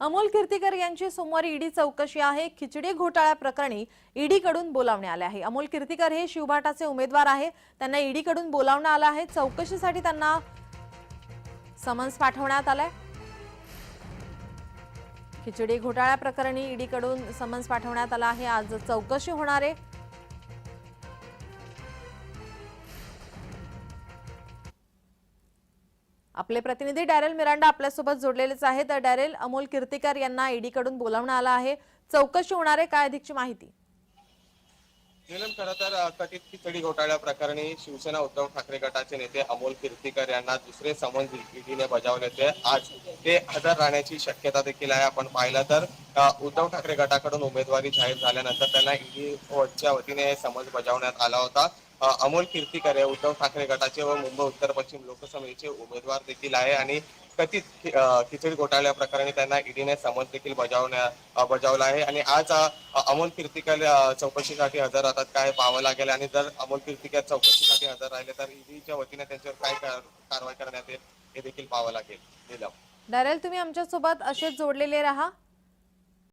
अमोल कीर्तीकर यांची सोमवारी ईडी चौकशी आहे. खिचडी घोटाळ्या प्रकरणी ईडीकडून बोलावणे आले आहे. अमोल कीर्तीकर हे शिवभाटाचे उमेदवार आहे. त्यांना ईडीकडून बोलावण्यात आलं आहे. चौकशीसाठी त्यांना समन्स पाठवण्यात आलाय. खिचडी घोटाळ्या प्रकरणी ईडीकडून समन्स पाठवण्यात आला आहे. आज चौकशी होणार आहे. आपले प्रतिनिधी डॅरेल मिरांडा आपल्यासोबत जोडलेलेच आहेत. डॅरेल अमोल कीर्तिकर यांना ईडीकडून बोलावण्यात आलं आहे. चौकशी होणार आहे काय अधिकची माहिती? नीलम खरं तर कथित खिचडी घोटाळ्या प्रकरणी शिवसेना उद्धव ठाकरे गटाचे नेते अमोल कीर्तीकर यांना दुसरे समन्स ईडीने बजावले ते आज ते हजर राहण्याची शक्यता देखील आहे. आपण पाहिलं तर उद्धव ठाकरे गटाकडून उमेदवारी जाहीर झाल्यानंतर त्यांना ईडीच्या वतीने हे समन्स बजावण्यात आला होता. अमोल कीर्तीकर हे उद्धव ठाकरे गटाचे व मुंबई उत्तर पश्चिम लोकसभेचे उमेदवार देखील आहे आणि कथित खिचडी घोटाळ्या प्रकरणी त्यांना ईडीने समज देखील बजावण्या बजावला आहे. आणि आज अमोल कीर्तीकर चौकशीसाठी हजर राहतात काय पाहावं लागेल? आणि जर अमोल कीर्तीकर चौकशीसाठी हजर राहिले तर ईडीच्या वतीने त्यांच्यावर काय कारवाई करण्यात येईल हे देखील पाहावं लागेल. नीलम. डॅरेल तुम्ही आमच्यासोबत असेच जोडलेले राहा.